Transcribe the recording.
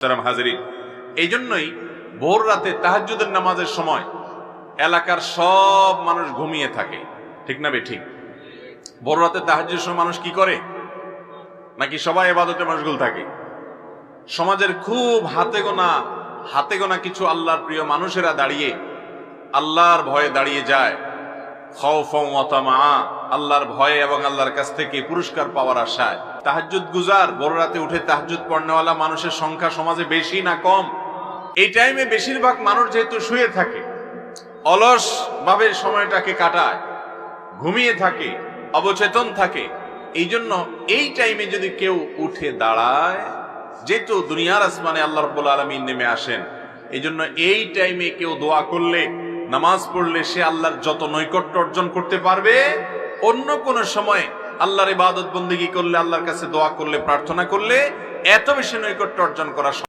মোহতারাম হাজরিন এই জন্যই ভোর রাতে তাহাজ্জুদের নামাজের সময় এলাকার সব মানুষ ঘুমিয়ে থাকে। ঠিক না বে ঠিক? ভোর রাতে তাহাজ্জুদের সময় মানুষ কি করে? নাকি সবাই এবাদতে মশগুল থাকে? সমাজের খুব হাতে গোনা হাতে গোনা কিছু আল্লাহর প্রিয় মানুষেরা দাঁড়িয়ে আল্লাহর ভয়ে দাঁড়িয়ে যায়। ওয়াতামা আল্লাহর ভয়ে এবং আল্লাহর কাছ থেকে পুরস্কার পাওয়ার আশায়। তাহাজ্জুদ গুজার, বড় রাতে উঠে তাহাজ্জুদ পড়নেওয়ালা মানুষের সংখ্যা সমাজে বেশি না কম? এই টাইমে বেশিরভাগ মানুষ যেহেতু শুয়ে থাকে অলস ভাবে সময়টাকে কাটায়, ঘুমিয়ে থাকে, অবচেতন থাকে, এই জন্য এই টাইমে যদি কেউ উঠে দাঁড়ায়, যেহেতু দুনিয়ার আসমানে আল্লাহ রব্বুল আলমিন নেমে আসেন, এই জন্য এই টাইমে কেউ দোয়া করলে, নামাজ পড়লে সে আল্লাহর যত নৈকট্য অর্জন করতে পারবে, অন্য কোন সময় আল্লাহর ইবাদত বন্দিগি করলে, আল্লাহর কাছে দোয়া করলে, প্রার্থনা করলে, এত বেশি নৈকট্য অর্জন করা